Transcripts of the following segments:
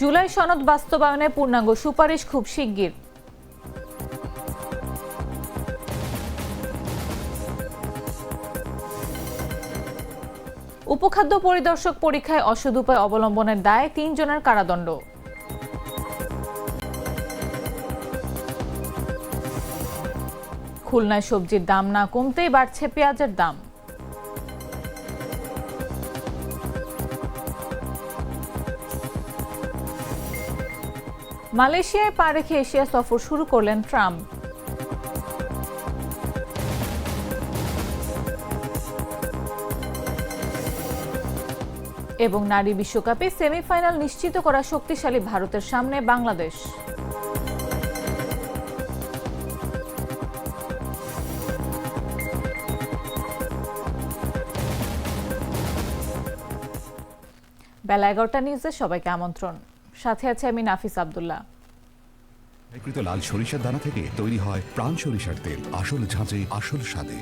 জুলাই সনদ বাস্তবায়নে পূর্ণাঙ্গ সুপারিশ খুব শিগগির। উপখাদ্য পরিদর্শক পরীক্ষায় অসদ উপায় অবলম্বনের দায়ে তিনজনের কারাদণ্ড। খুলনায় সবজির দাম না কমতেই বাড়ছে পেঁয়াজের দাম। মালয়েশিয়ায় পা রেখে এশিয়া সফর শুরু করলেন ট্রাম্প। এবং নারী বিশ্বকাপে সেমিফাইনাল নিশ্চিত করা শক্তিশালী ভারতের সামনে বাংলাদেশ। বেলা এগারোটা নিউজে সবাইকে আমন্ত্রণ। সাথে আছে আমি নাফিস আবদুল্লাহ। বিকৃত লাল সরিষার দানা থেকে তৈরি হয় প্রাণ সরিষার তেল আসল ঝাঁঝে আসল স্বাদে।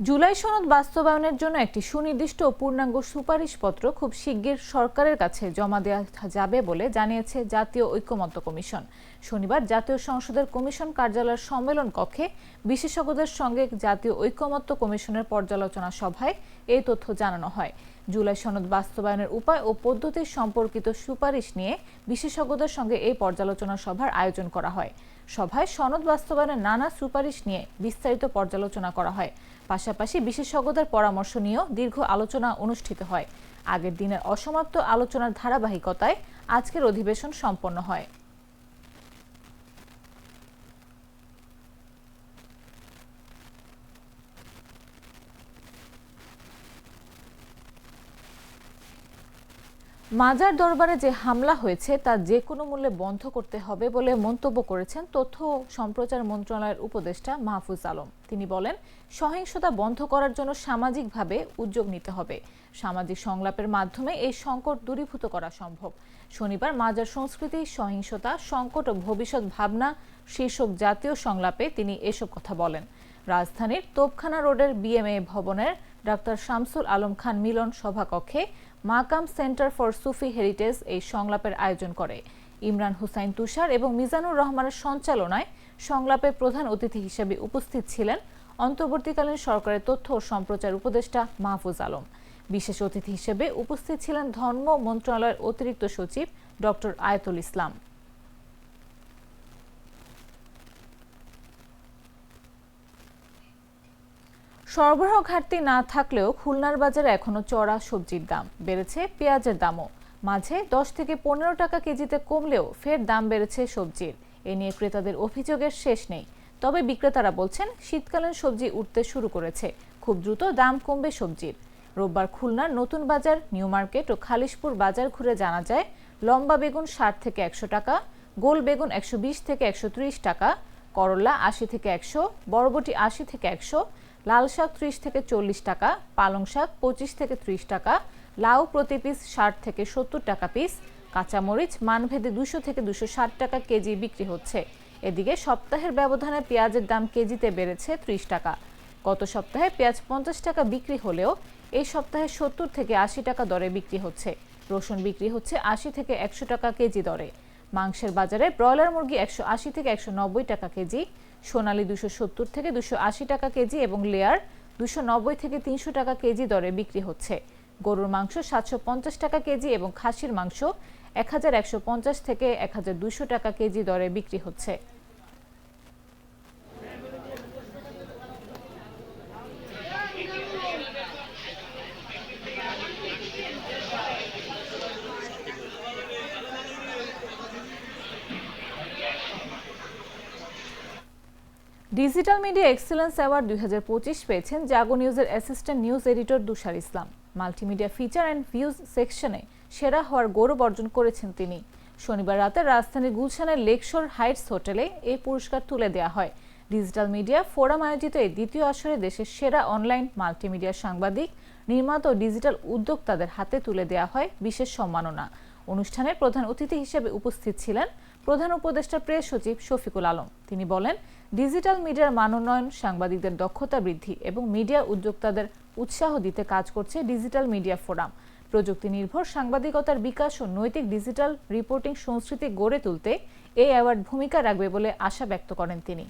জুলাই সনদ বাস্তবায়নের জন্য একটি সুনির্দিষ্ট ও পূর্ণাঙ্গ সুপারিশপত্র খুব শিগগির সরকারের কাছে জমা দেওয়া যাবে বলে জানিয়েছে জাতীয় ঐক্যমত্য কমিশন। শনিবার জাতীয় সংসদের কমিশন কার্যালয়ের সম্মেলন কক্ষে বিশেষজ্ঞদের সঙ্গে জাতীয় ঐক্যমত্য কমিশনের পর্যালোচনা সভায় এই তথ্য জানানো হয়। জুলাই সনদ বাস্তবায়নের উপায় ও পদ্ধতি সম্পর্কিত সুপারিশ নিয়ে বিশেষজ্ঞদের সঙ্গে এই পর্যালোচনা সভার আয়োজন করা হয়। সভায় সনদ বাস্তবায়নের নানা সুপারিশ নিয়ে বিস্তারিত পর্যালোচনা করা হয়। পাশাপাশি বিশেষজ্ঞদের পরামর্শ নিয়েও দীর্ঘ আলোচনা অনুষ্ঠিত হয়। আগের দিনের অসমাপ্ত আলোচনার ধারাবাহিকতায় আজকের অধিবেশন সম্পন্ন হয়। মাজার দরবারে যে হামলা হয়েছে, তা যে কোনো মূল্যে বন্ধ করতে হবে বলে মন্তব্য করেছেন তথ্য সম্প্রচার মন্ত্রণালয়ের উপদেষ্টা মাহফুজ আলম। তিনি বলেন, সহিংসতা বন্ধ করার জন্য সামাজিকভাবে উদ্যোগ নিতে হবে। সামাজিক সংলাপের মাধ্যমে এই সংকট দূরীভূত করা সম্ভব। শনিবার মাজার সংস্কৃতি, সহিংসতা, সংকট ও ভবিষ্যৎ ভাবনা শীর্ষক জাতীয় সংলাপে তিনি এসব কথা বলেন। রাজধানীর তোপখানা রোডের বিএমএ ভবনের ডাক্তার শামসুল আলম খান মিলন সভাকক্ষে মাকাম সেন্টার ফর সুফি হেরিটেজ এই সংলাপের আয়োজন করে। ইমরান হুসাইন তুষার এবং মিজানুর রহমানের সঞ্চালনায় সংলাপে প্রধান অতিথি হিসেবে উপস্থিত ছিলেন অন্তর্বর্তীকালীন সরকারের তথ্য ও সম্প্রচার উপদেষ্টা মাহফুজ আলম। বিশেষ অতিথি হিসেবে উপস্থিত ছিলেন ধর্ম মন্ত্রণালয়ের অতিরিক্ত সচিব ডক্টর আয়তুল ইসলাম। সরবরাহ ঘাটতি না থাকলেও খুলনার বাজারে এখনও চড়া সবজির দাম বেড়েছে, পেঁয়াজের দামও। মাঝে দশ থেকে পনেরো টাকা কেজিতে কমলেও ফের দাম বেড়েছে সবজির। এ নিয়ে ক্রেতাদের অভিযোগের শেষ নেই। তবে বিক্রেতারা বলছেন, শীতকালীন সবজি উঠতে শুরু করেছে। খুব দ্রুত দাম কমবে সবজির। রোববার খুলনার নতুন বাজার, নিউ মার্কেট ও খালিশপুর বাজার ঘুরে জানা যায়, লম্বা বেগুন ষাট থেকে একশো টাকা, গোল বেগুন একশো বিশ থেকে একশো ত্রিশ টাকা, করলা আশি থেকে একশো, বরবটি আশি থেকে একশো লাল শাক ত্রিশ থেকে চল্লিশ টাকা, পালং শাক পঁচিশ থেকে ত্রিশ টাকা, লাউ প্রতি পিস ষাট থেকে সত্তর টাকা পিস কাঁচামরিচ মানভেদে দুশো থেকে দুশো ষাট টাকা কেজি বিক্রি হচ্ছে। এদিকে সপ্তাহের ব্যবধানে পেঁয়াজের দাম কেজিতে বেড়েছে ত্রিশ টাকা। গত সপ্তাহে পেঁয়াজ পঞ্চাশ টাকা বিক্রি হলেও এই সপ্তাহে সত্তর থেকে আশি টাকা দরে বিক্রি হচ্ছে। রসুন বিক্রি হচ্ছে আশি থেকে একশো টাকা কেজি দরে। মাংসের বাজারে ব্রয়লার মুরগি একশো আশি থেকে একশো নব্বই টাকা কেজি সোনালী দুশো সত্তর থেকে দুশো আশি টাকা কেজি এবং লেয়ার দুশো নব্বই থেকে তিনশো টাকা কেজি দরে বিক্রি হচ্ছে। গরুর মাংস সাতশো পঞ্চাশ টাকা কেজি এবং খাসির মাংস এক হাজার একশো পঞ্চাশ থেকে এক হাজার দুশো টাকা কেজি দরে বিক্রি হচ্ছে। ডিজিটাল মিডিয়া এক্সেলেন্স অ্যাওয়ার্ড দুই পেয়েছেন জাগো নিউজের assistant news editor Dushar Islam. Multimedia feature and views সেকশনে সেরা হওয়ার গৌরব অর্জন করেছেন তিনি। শনিবার রাতে রাজধানীর গুলশানের লেকশোর হাইটস হোটেলে এই পুরস্কার তুলে দেওয়া হয়। ডিজিটাল মিডিয়া ফোরাম আয়োজিত এই দ্বিতীয় আসরে দেশের সেরা অনলাইন মাল্টিমিডিয়া সাংবাদিক, নির্মাতা ও ডিজিটাল উদ্যোক্তাদের হাতে তুলে দেওয়া হয় বিশেষ সম্মাননা। অনুষ্ঠানের প্রধান অতিথি হিসেবে উপস্থিত ছিলেন প্রধান উপদেষ্টা প্রেস সচিব শফিকুল আলম। তিনি বলেন, ডিজিটাল মিডিয়ার মানোন্নয়ন সাংবাদিকদের দক্ষতা বৃদ্ধি এবং মিডিয়া উদ্যোক্তাদের উৎসাহ দিতে কাজ করছে ডিজিটাল মিডিয়া ফোরাম। প্রযুক্তি নির্ভর সাংবাদিকতার বিকাশ ও নৈতিক ডিজিটাল রিপোর্টিং সংস্কৃতি গড়ে তুলতে এই অ্যাওয়ার্ড ভূমিকা রাখবে বলে আশা ব্যক্ত করেন তিনি।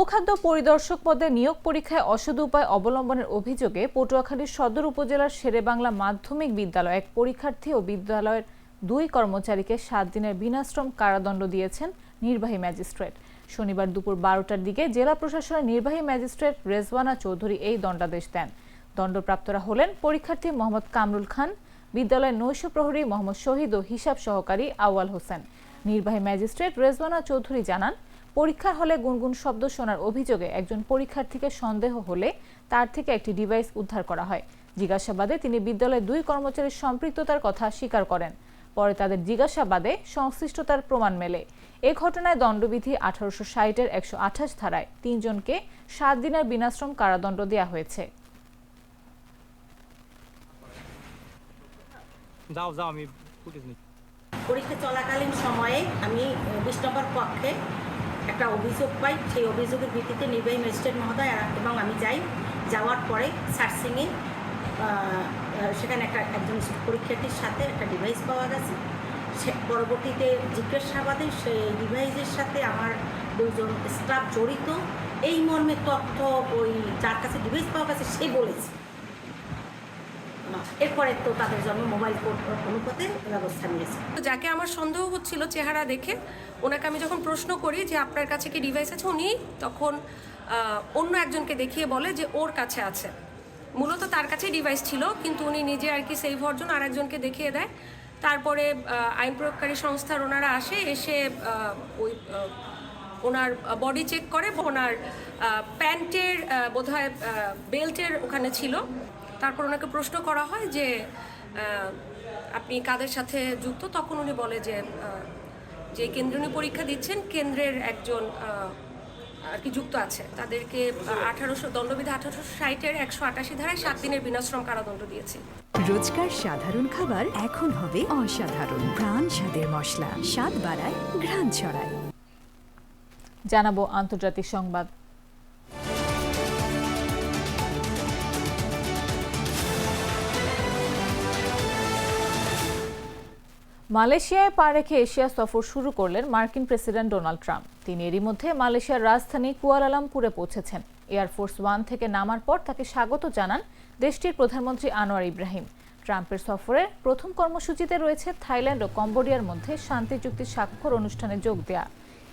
উপখাদ্য পরিদর্শক পদে নিয়োগ পরীক্ষায় অসদ উপায় অবলম্বনের অভিযোগে পটুয়াখালীর সদর উপজেলার শেরেবাংলা মাধ্যমিক বিদ্যালয় এক পরীক্ষার্থী ও বিদ্যালয়ের দুই কর্মচারীকে সাত দিনের বিনাশ্রম কারাদণ্ড দিয়েছেন নির্বাহী ম্যাজিস্ট্রেট। শনিবার দুপুর বারোটার দিকে জেলা প্রশাসনের নির্বাহী ম্যাজিস্ট্রেট রেজওয়ানা চৌধুরী এই দণ্ডাদেশ দেন। দণ্ডপ্রাপ্তরা হলেন পরীক্ষার্থী মোহাম্মদ কামরুল খান, বিদ্যালয়ের নৈশ প্রহরী মোহাম্মদ শহীদ ও হিসাব সহকারী আওয়াল হোসেন। নির্বাহী ম্যাজিস্ট্রেট রেজওয়ানা চৌধুরী জানান পরীক্ষার হলে গুনগুন শব্দ শোনার অভিযোগে একজন পরীক্ষার্থীকে সন্দেহ হলে তার থেকে একটি ডিভাইস উদ্ধার করা হয়। জিজ্ঞাসাবাদে তিনি বিদ্যালয়ের দুই কর্মচারীর সম্পৃক্ততার কথা স্বীকার করেন। পরে তাদের জিজ্ঞাসাবাদে সংশ্লিষ্টতার প্রমাণ মেলে। এ ঘটনায় দণ্ডবিধি আঠারোশো ষাটের একশো আঠাশ ধারায় তিনজনকে সাত দিনের বিনাশ্রম কারাদণ্ড দেওয়া হয়েছে। যাও যাও আমি পরীক্ষা চলাকালীন সময়ে আমি বিশ নম্বর কক্ষে একটা অভিযোগ পাই, সেই অভিযোগের ভিত্তিতে নির্বাহী ম্যাজিস্ট্রেট মহোদয় এবং আমি যাই। যাওয়ার পরে সার্চিংয়ে সেখানে একটা, একজন পরীক্ষার্থীর সাথে একটা ডিভাইস পাওয়া গেছে। সে পরবর্তীতে জিজ্ঞাসাবাদে সেই ডিভাইসের সাথে আমার দুজন স্টাফ জড়িত। এই মর্মে তথ্য ওই যার কাছে ডিভাইস পাওয়া গেছে, সে বলেছে। এরপরে তো তাদের জন্য মোবাইল অনুপাতে ব্যবস্থা নিয়েছে। যাকে আমার সন্দেহ হচ্ছিল চেহারা দেখে, ওনাকে আমি যখন প্রশ্ন করি যে আপনার কাছে কি ডিভাইস আছে, উনি তখন অন্য একজনকে দেখিয়ে বলে যে ওর কাছে আছে। মূলত তার কাছেই ডিভাইস ছিল, কিন্তু উনি নিজে আর কি সেভ হওয়ার জন্য আরেকজনকে দেখিয়ে দেয়। তারপরে আইন প্রয়োগকারী সংস্থার ওনারা আসে, এসে ওই ওনার বডি চেক করে, ওনার প্যান্টের বোধহয় বেল্টের ওখানে ছিল। তারপর ওনাকে প্রশ্ন করা হয় যে আপনি কাদের সাথে যুক্ত? তখন উনি বলে যে যে কেন্দ্র উনি পরীক্ষা দিচ্ছেন কেন্দ্রের একজন আর কি যুক্ত আছে। তাদেরকে আঠারোশো দণ্ডবিধি আঠারোশো ষাটের একশো আটাশি ধারায় সাত দিনের বিনাশ্রম কারাদণ্ড দিয়েছে। রোজকার সাধারণ খাবার এখন হবে অসাধারণ। প্রাণ স্বাদের মশলা। স্বাদ বাড়ায় ঘ্রাণ ছড়ায়। জানাব আন্তর্জাতিক সংবাদ। মালয়েশিয়ায় পা রেখে এশিয়া সফর শুরু করলেন মার্কিন প্রেসিডেন্ট ডোনাল্ড ট্রাম্প। তিনি এরই মধ্যে মালয়েশিয়ার রাজধানী কুয়ালালামপুরে পৌঁছেছেন। এয়ারফোর্স ওয়ান থেকে নামার পর তাকে স্বাগত জানান দেশটির প্রধানমন্ত্রী আনোয়ার ইব্রাহিম। ট্রাম্পের সফরের প্রথম কর্মসূচিতে রয়েছে থাইল্যান্ড ও কম্বোডিয়ার মধ্যে শান্তি চুক্তি স্বাক্ষর অনুষ্ঠানে যোগ দেয়া।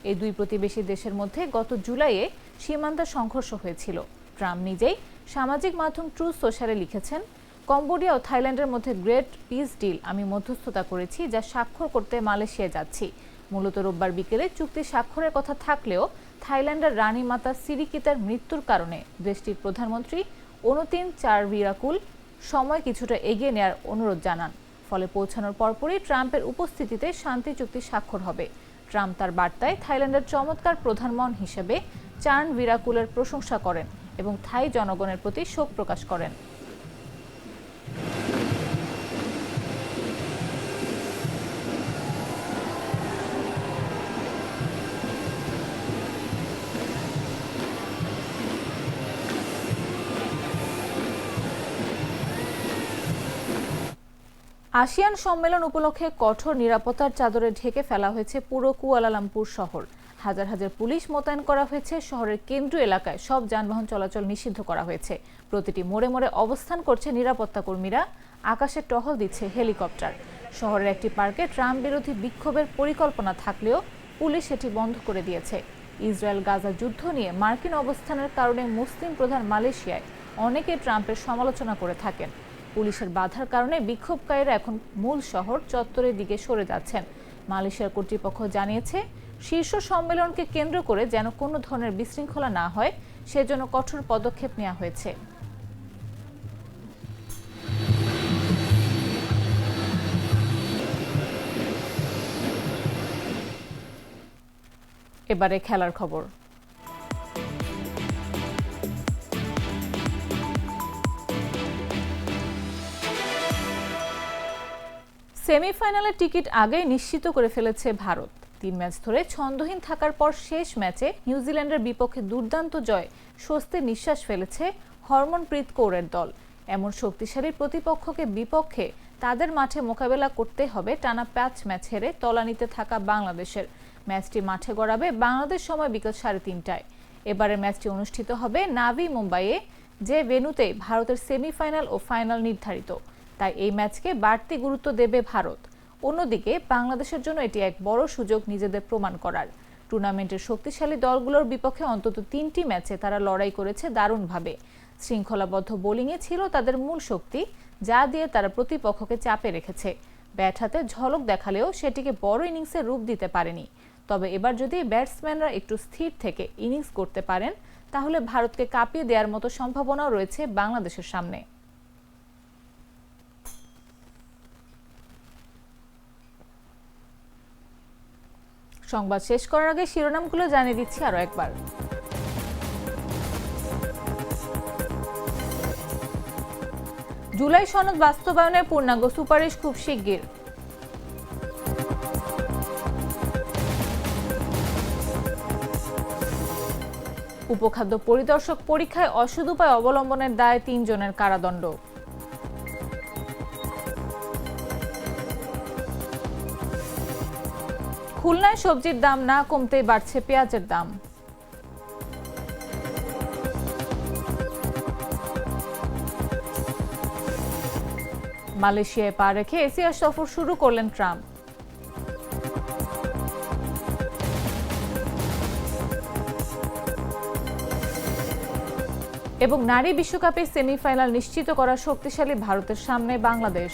এই দুই প্রতিবেশী দেশের মধ্যে গত জুলাইয়ে সীমান্তে সংঘর্ষ হয়েছিল। ট্রাম্প নিজেই সামাজিক মাধ্যম ট্রু সোশ্যালে লিখেছেন কম্বোডিয়া ও থাইল্যান্ডের মধ্যে গ্রেট পিস ডিল আমি মধ্যস্থতা করেছি, যা স্বাক্ষর করতে মালয়েশিয়া যাচ্ছি। মূলত রোববার বিকেলে চুক্তি স্বাক্ষরের কথা থাকলেও থাইল্যান্ডের রানী মাতা সিরিকিতার মৃত্যুর কারণে দেশটির প্রধানমন্ত্রী অনুতিন চার বিরাকুল সময় কিছুটা এগিয়ে নেয়ার অনুরোধ জানান। ফলে পৌঁছানোর পরপরই ট্রাম্পের উপস্থিতিতে শান্তি চুক্তি স্বাক্ষর হবে। ট্রাম্প তার বার্তায় থাইল্যান্ডের চমৎকার প্রধানমন হিসেবে চার্ন বিরাকুলের প্রশংসা করেন এবং থাই জনগণের প্রতি শোক প্রকাশ করেন। আসিয়ান সম্মেলন উপলক্ষে কঠোর নিরাপত্তার চাদরে ঢেকে ফেলা হয়েছে পুরো কুয়ালালামপুর শহর। হাজার হাজার পুলিশ মোতায়েন করা হয়েছে, শহরের কেন্দ্রীয় এলাকায় সব যানবাহন চলাচল নিষিদ্ধ করা হয়েছে। প্রতিটি মোড়ে মোড়ে অবস্থান করছে নিরাপত্তা কর্মীরা, আকাশে টহল দিচ্ছে হেলিকপ্টার। শহরের একটি পার্কে ট্রাম্প বিরোধী বিক্ষোভের পরিকল্পনা থাকলেও পুলিশ সেটি বন্ধ করে দিয়েছে। ইসরায়েল গাজা যুদ্ধ নিয়ে মার্কিন অবস্থানের কারণে মুসলিম প্রধান মালয়েশিয়ায় অনেকে ট্রাম্পের সমালোচনা করে থাকেন। পুলিশের বাধার কারণে বিক্ষোভকারীরা এখন মূল শহর চত্বরের দিকে সরে যাচ্ছেন। মালয়েশিয়ার কর্তৃপক্ষ জানিয়েছে, শীর্ষ সম্মেলনকে কেন্দ্র করে যেন কোনো ধরনের বিশৃঙ্খলা না হয়, সেজন্য কঠোর পদক্ষেপ নেওয়া হয়েছে। এবারে খেলার খবর। সেমিফাইনালের টিকিট আগেই নিশ্চিত করে ফেলেছে ভারত। তিন ম্যাচ ধরে ছন্দহীন থাকার পর শেষ ম্যাচে নিউজিল্যান্ডের বিপক্ষে দুর্দান্ত জয়, স্বস্তির নিঃশ্বাস ফেলেছে হরমনপ্রীত কৌরের দল। এমন শক্তিশালী প্রতিপক্ষকে বিপক্ষে তাদের মাঠে মোকাবেলা করতে হবে টানা পাঁচ ম্যাচ হেরে তলানিতে থাকা বাংলাদেশের। ম্যাচটি মাঠে গড়াবে বাংলাদেশ সময় বিকেল সাড়ে তিনটায়। এবারের ম্যাচটি অনুষ্ঠিত হবে নাভি মুম্বাইয়ে, যে ভেনুতে ভারতের সেমিফাইনাল ও ফাইনাল নির্ধারিত। তাই এই ম্যাচকে বাড়তি গুরুত্ব দেবে ভারত। অন্যদিকে বাংলাদেশের জন্য এটি এক বড় সুযোগ নিজেদের প্রমাণ করার। টুর্নামেন্টের শক্তিশালী দলগুলোর বিপক্ষে অন্তত তিনটি ম্যাচে তারা লড়াই করেছে দারুণভাবে। শৃঙ্খলাবদ্ধ বোলিংয়ে ছিল তাদের মূল শক্তি, যা দিয়ে তারা প্রতিপক্ষকে চাপে রেখেছে। ব্যাট হাতে ঝলক দেখালেও সেটিকে বড় ইনিংসে রূপ দিতে পারেনি। তবে এবার যদি ব্যাটসম্যানরা একটু স্থির থেকে ইনিংস করতে পারেন, তাহলে ভারতকে কাঁপিয়ে দেওয়ার মতো সম্ভাবনাও রয়েছে বাংলাদেশের সামনে। সংবাদ শেষ করার আগে শিরোনামগুলো জানিয়ে দিচ্ছি আরও একবার। জুলাই সনদ বাস্তবায়নের পূর্ণাঙ্গ সুপারিশ খুব শিগগির। উপখাদ্য পরিদর্শক পরীক্ষায় অসৎ উপায় অবলম্বনের দায়ে তিনজনের কারাদণ্ড। খুলনায় সবজির দাম না কমতেই বাড়ছে পেঁয়াজের দাম। মালয়েশিয়ায় পা রেখে এশিয়া সফর শুরু করলেন ট্রাম্প। এবং নারী বিশ্বকাপে সেমিফাইনাল নিশ্চিত করা শক্তিশালী ভারতের সামনে বাংলাদেশ।